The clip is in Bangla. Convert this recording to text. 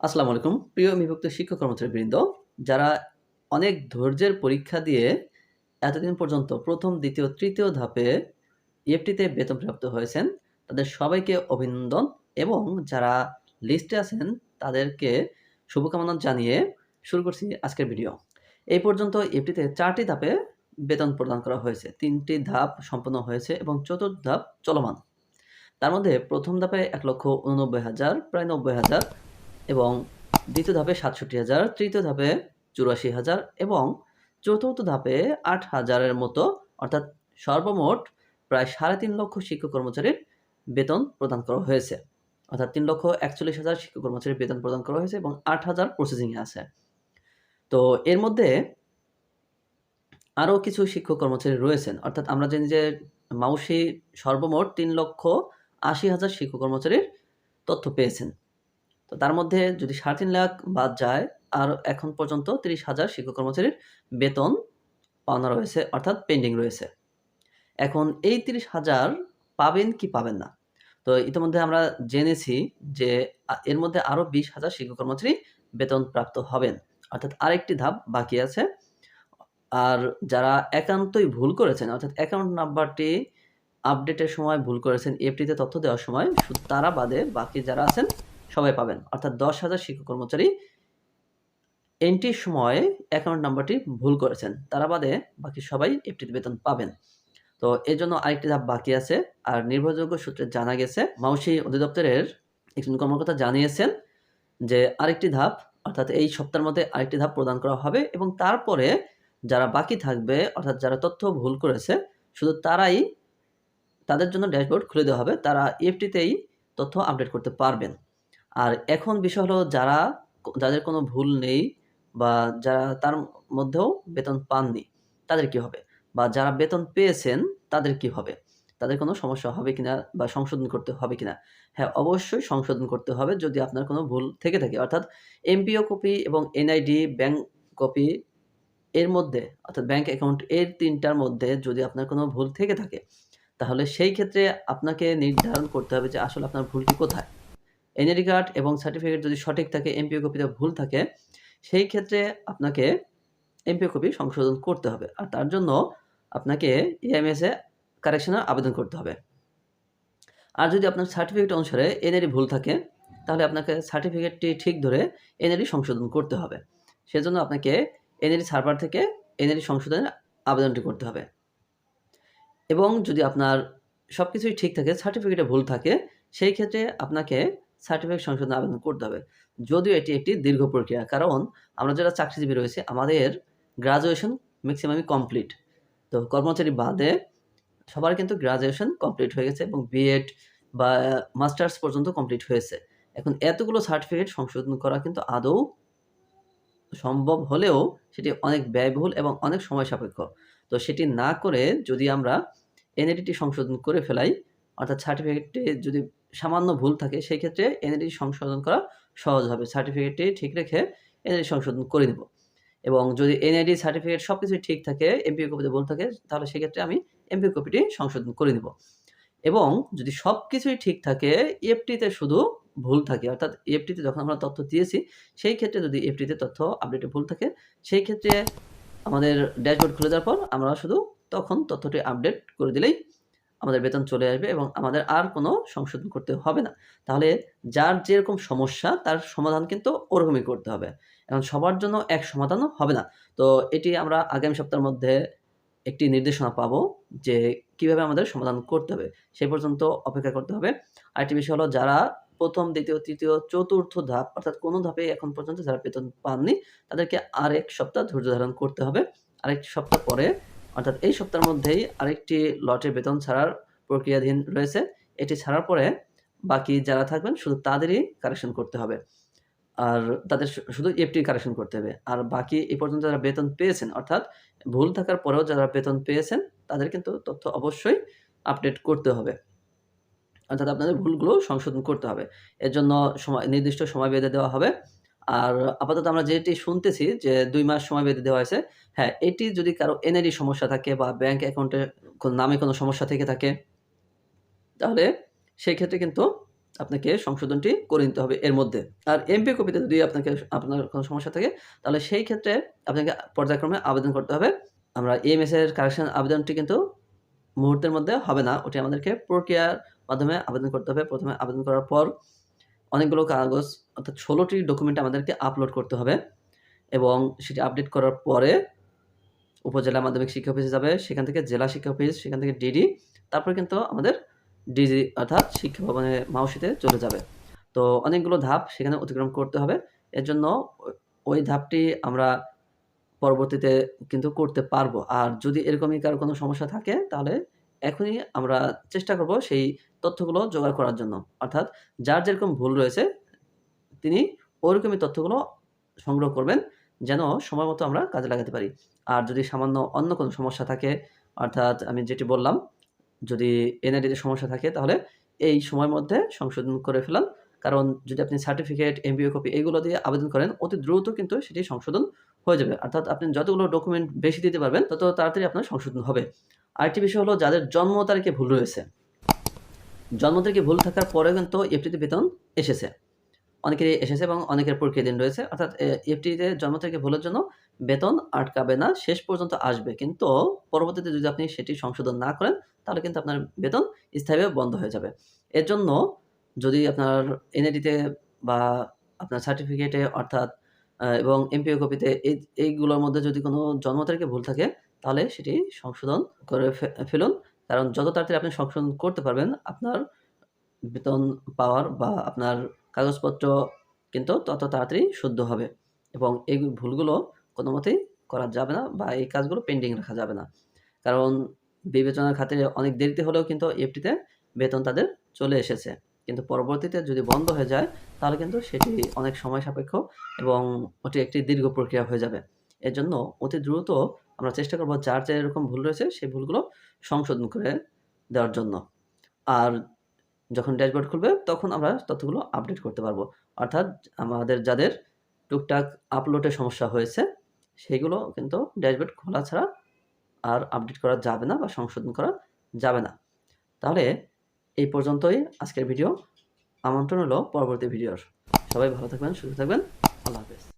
আসসালামু আলাইকুম। প্রিয় বিভক্ত শিক্ষক কর্মচারী বৃন্দ, যারা অনেক ধৈর্যের পরীক্ষা দিয়ে এতদিন পর্যন্ত প্রথম, দ্বিতীয়, তৃতীয় ধাপে ইএফটিতে বেতন প্রাপ্ত হয়েছেন, তাদের সবাইকে অভিনন্দন এবং যারা লিস্টে আছেন, তাদেরকে শুভকামনা জানিয়ে শুরু করছি আজকের ভিডিও। এই পর্যন্ত ইএফটিতে চারটি ধাপে বেতন প্রদান করা হয়েছে। তিনটি ধাপ সম্পন্ন হয়েছে এবং চতুর্থ ধাপ চলমান। তার মধ্যে প্রথম ধাপে এক লক্ষ উননব্বই হাজার, প্রায় নব্বই হাজার এবং দ্বিতীয় ধাপে সাতষট্টি হাজার, তৃতীয় ধাপে চুরাশি হাজার এবং চতুর্থ ধাপে আট হাজারের মতো, অর্থাৎ সর্বমোট প্রায় সাড়ে তিন লক্ষ শিক্ষক কর্মচারীর বেতন প্রদান করা হয়েছে। অর্থাৎ তিন লক্ষ একচল্লিশ হাজার শিক্ষক কর্মচারীর বেতন প্রদান করা হয়েছে এবং আট হাজার প্রসেসিংয়ে আছে। তো এর মধ্যে আরও কিছু শিক্ষক কর্মচারী রয়েছেন। অর্থাৎ আমরা জানি যে মাউসি সর্বমোট তিন লক্ষ আশি হাজার শিক্ষক কর্মচারীর তথ্য পেয়েছেন। তো তার মধ্যে যদি সাড়ে তিন লাখ বাদ যায়, আর এখন পর্যন্ত তিরিশ হাজার শিক্ষক কর্মচারীর বেতন পাওনা রয়েছে, অর্থাৎ পেন্ডিং রয়েছে। এখন এই তিরিশ হাজার পাবেন কি পাবেন না? তো ইতিমধ্যে আমরা জেনেছি যে এর মধ্যে আরও বিশ হাজার শিক্ষক কর্মচারী বেতন প্রাপ্ত হবেন। অর্থাৎ আরেকটি ধাপ বাকি আছে। আর যারা একান্তই ভুল করেছেন, অর্থাৎ অ্যাকাউন্ট নাম্বারটি আপডেটের সময় ভুল করেছেন এফটিতে তথ্য দেওয়ার সময় তারা বাদে বাকি যারা আছেন সবাই পাবেন। অর্থাৎ দশ হাজার শিক্ষক কর্মচারী এন্ট্রির সময় অ্যাকাউন্ট নাম্বারটি ভুল করেছেন। তারা বাদে বাকি সবাই এফটিতে বেতন পাবেন। তো এর জন্য আরেকটি ধাপ বাকি আছে। আর নির্ভরযোগ্য সূত্রে জানা গেছে, মাউসি অধিদপ্তরের একজন কর্মকর্তা জানিয়েছেন যে আরেকটি ধাপ, অর্থাৎ এই সপ্তাহের মধ্যে আরেকটি ধাপ প্রদান করা হবে এবং তারপরে যারা বাকি থাকবে, অর্থাৎ যারা তথ্য ভুল করেছে, শুধু তারাই তাদের জন্য ড্যাশবোর্ড খুলে দেওয়া হবে। তারা ইএফটিতেই তথ্য আপডেট করতে পারবেন। আর এখন বিষয় হলো যারা যাদের কোনো ভুল নেই বা যারা তার মধ্যেও বেতন পাননি, তাদের কি হবে? বা যারা বেতন পেয়েছেন, তাদের কি হবে? তাদের কোনো সমস্যা হবে কিনা বা সংশোধন করতে হবে কিনা? হ্যাঁ অবশ্যই সংশোধন করতে হবে যদি আপনার কোনো ভুল থেকে থাকে। অর্থাৎ এমপিও কপি এবং এনআইডি, ব্যাংক কপি এর মধ্যে, অর্থাৎ ব্যাংক অ্যাকাউন্ট এর তিনটার মধ্যে যদি আপনার কোনো ভুল থেকে থাকে, তাহলে সেই ক্ষেত্রে আপনাকে নির্ধারণ করতে হবে যে আসলে আপনার ভুলটি কোথায়। এনআইডি কার্ড এবং সার্টিফিকেট যদি সঠিক থাকে এমপিও কপিতে ভুল থাকে, সেই ক্ষেত্রে আপনাকে এমপিও কপি সংশোধন করতে হবে। আর তার জন্য আপনাকে ইএমএস এ কারেকশনের আবেদন করতে হবে। আর যদি আপনার সার্টিফিকেট অনুসারে এনআইডি ভুল থাকে, তাহলে আপনাকে সার্টিফিকেটটি ঠিক ধরে এনআইডি সংশোধন করতে হবে। সেজন্য আপনাকে এনআইডি সার্ভার থেকে এনআইডি সংশোধনের আবেদনটি করতে হবে। এবং যদি আপনার সব কিছুই ঠিক থাকে সার্টিফিকেটে ভুল থাকে, সেই ক্ষেত্রে আপনাকে সার্টিফিকেট সংশোধন আবেদন করতে হবে। যদিও এটি একটি দীর্ঘ প্রক্রিয়া, কারণ আমরা যারা চাকরিজীবী রয়েছে, আমাদের গ্রাজুয়েশন ম্যাক্সিমামই কমপ্লিট তো কর্মচারী বাদে সবার কিন্তু গ্রাজুয়েশন কমপ্লিট হয়ে গেছে এবং বিএড বা মাস্টার্স পর্যন্ত কমপ্লিট হয়েছে। এখন এতগুলো সার্টিফিকেট সংশোধন করা কিন্তু আদৌ সম্ভব হলেও সেটি অনেক ব্যয়বহুল এবং অনেক সময় সাপেক্ষ। তো সেটি না করে যদি আমরা এনএডিটি সংশোধন করে ফেলাই, অর্থাৎ সার্টিফিকেটটি যদি সামান্য ভুল থাকে সেই ক্ষেত্রে এনএডি সংশোধন করা সহজ হবে। সার্টিফিকেটটি ঠিক রেখে এনএডি সংশোধন করে নিব। এবং যদি এনআইডি সার্টিফিকেট সব কিছুই ঠিক থাকে, এমপিও কপিতে ভুল থাকে, তাহলে সেক্ষেত্রে আমি এমপিও কপিটি সংশোধন করে নিব। এবং যদি সব কিছুই ঠিক থাকে এফটিতে শুধু ভুল থাকে, অর্থাৎ এফটিতে যখন আমরা তথ্য দিয়েছি, সেই ক্ষেত্রে যদি এফটিতে তথ্য আপডেটে ভুল থাকে, সেই ক্ষেত্রে আমাদের ড্যাশবোর্ড খুলে যাওয়ার পর আমরা শুধু তখন তথ্যটি আপডেট করে দিলেই আমাদের বেতন চলে আসবে এবং আমাদের আর কোনো সংশোধন করতে হবে না। তাহলে যার যেরকম সমস্যা, তার সমাধান কিন্তু ওরকমই করতে হবে। এখন সবার জন্য এক সমাধানও হবে না। তো এটি আমরা আগামী সপ্তাহের মধ্যে একটি নির্দেশনা পাব যে কীভাবে আমাদের সমাধান করতে হবে। সে পর্যন্ত অপেক্ষা করতে হবে। আরেকটি বিষয় হলো, যারা প্রথম, দ্বিতীয়, তৃতীয়, চতুর্থ ধাপ, অর্থাৎ কোনো ধাপে এখন পর্যন্ত যারা বেতন পাননি, তাদেরকে আরেক সপ্তাহ ধৈর্য ধারণ করতে হবে। আরেক সপ্তাহ পরে অর্থাৎ এই সপ্তাহের মধ্যেই আরেকটি লটের বেতন ছাড়ার প্রক্রিয়াধীন রয়েছে। এটি ছাড়ার পরে বাকি যারা থাকবেন, শুধু তাদেরই কারেকশন করতে হবে। আর তাদের শুধু এফটি কারেকশন করতে হবে। আর বাকি এ পর্যন্ত যারা বেতন পেয়েছেন, অর্থাৎ ভুল থাকার পরেও যারা বেতন পেয়েছেন, তাদের কিন্তু তথ্য অবশ্যই আপডেট করতে হবে। অর্থাৎ আপনাদের ভুলগুলো সংশোধন করতে হবে। এর জন্য সময়, নির্দিষ্ট সময় বেঁধে দেওয়া হবে। আর আপাতত আমরা যেটি শুনতেছি যে দুই মাস সময় বেঁধে দেওয়া হয়েছে হ্যাঁ এটি যদি কারও এনআইডি সমস্যা থাকে বা ব্যাংক অ্যাকাউন্টে নামে কোনো সমস্যা থেকে থাকে, তাহলে সেই ক্ষেত্রে কিন্তু আপনাকে সংশোধনটি করে নিতে হবে এর মধ্যে। আর এমপি কপিতে যদি আপনাকে আপনার কোনো সমস্যা থাকে, তাহলে সেই ক্ষেত্রে আপনাকে পর্যায়ক্রমে আবেদন করতে হবে। আমরা এমএস এর কারেকশন আবেদনটি কিন্তু মুহূর্তের মধ্যে হবে না, ওটি আমাদেরকে প্রক্রিয়ার মাধ্যমে আবেদন করতে হবে। প্রথমে আবেদন করার পর অনেকগুলো কাগজ, অর্থাৎ ষোলোটি ডকুমেন্ট আমাদেরকে আপলোড করতে হবে এবং সেটি আপডেট করার পরে উপজেলা মাধ্যমিক শিক্ষা অফিসে যাবে, সেখান থেকে জেলা শিক্ষা অফিস সেখান থেকে ডিডি তারপর কিন্তু আমাদের ডিজি অর্থাৎ শিক্ষা ভবনে মাউসিতে চলে যাবে। তো অনেকগুলো ধাপ সেখানে অতিক্রম করতে হবে। এর জন্য ওই ধাপটি আমরা পরবর্তীতে কিন্তু করতে পারব। আর যদি এরকমই কারও কোনো সমস্যা থাকে, তাহলে এখনই আমরা চেষ্টা করব সেই তথ্যগুলো জোগাড় করার জন্য। অর্থাৎ যার যেরকম ভুল রয়েছে, তিনি ওরকমই তথ্যগুলো সংগ্রহ করবেন যেন সময় মতো আমরা কাজে লাগাতে পারি। আর যদি সামান্য অন্য কোনো সমস্যা থাকে, অর্থাৎ আমি যেটি বললাম, যদি এনআইডিতে সমস্যা থাকে, তাহলে এই সময়ের মধ্যে সংশোধন করে ফেলান। কারণ যদি আপনি সার্টিফিকেট এমবিও কপি এগুলো দিয়ে আবেদন করেন, অতি দ্রুত কিন্তু সেটি সংশোধন হয়ে যাবে। অর্থাৎ আপনি যতগুলো ডকুমেন্ট বেশি দিতে পারবেন, তত তাড়াতাড়ি আপনার সংশোধন হবে। আরেকটি বিষয় হলো, যাদের জন্ম তারিখে ভুল রয়েছে জন্ম তারিখে ভুল থাকার পরেও কিন্তু এফটিতে বেতন এসেছে। অনেকেরই এসেছে এবং অনেকের প্রক্রিয়া দিন রয়েছে। অর্থাৎ এফটিতে জন্ম তারিখে ভুলের জন্য বেতন আটকাবে না, শেষ পর্যন্ত আসবে। কিন্তু পরবর্তীতে যদি আপনি সেটি সংশোধন না করেন, তাহলে কিন্তু আপনার বেতন স্থায়ীভাবে বন্ধ হয়ে যাবে। এর জন্য যদি আপনার এনএডিতে বা আপনার সার্টিফিকেটে, অর্থাৎ এবং এমপিও কপিতে এই, এইগুলোর মধ্যে যদি কোনো জন্ম তারিখে ভুল থাকে, তাহলে সেটি সংশোধন করে ফেলুন। কারণ যত তাড়াতাড়ি আপনি সংশোধন করতে পারবেন, আপনার বেতন, পাওয়ার বা আপনার কাগজপত্র কিন্তু তত তাড়াতাড়ি শুদ্ধ হবে এবং এই ভুলগুলো কোনো মতেই করা যাবে না বা এই কাজগুলো পেন্ডিং রাখা যাবে না। কারণ বিবেচনার খাতিরে অনেক দেরিতে হলেও কিন্তু এফটিতে বেতন তাদের চলে এসেছে। কিন্তু পরবর্তীতে যদি বন্ধ হয়ে যায়, তাহলে কিন্তু সেটি অনেক সময় সাপেক্ষ এবং ওটি একটি দীর্ঘ প্রক্রিয়া হয়ে যাবে। এর জন্য অতি দ্রুত আমরা চেষ্টা করব যার যে এরকম ভুল রয়েছে, সেই ভুলগুলো সংশোধন করে দেওয়ার জন্য। আর যখন ড্যাশবোর্ড খুলবে, তখন আমরা তথ্যগুলো আপডেট করতে পারব। অর্থাৎ আমাদের যাদের টুকটাক আপলোডে সমস্যা হয়েছে সেগুলো কিন্তু ড্যাশবোর্ড খোলা ছাড়া আর আপডেট করা যাবে না বা সংশোধন করা যাবে না। তাহলে এই পর্যন্তই আজকের ভিডিও। আমন্ত্রণ হলো পরবর্তী ভিডিওর। সবাই ভালো থাকবেন, সুস্থ থাকবেন। আল্লাহ হাফেজ।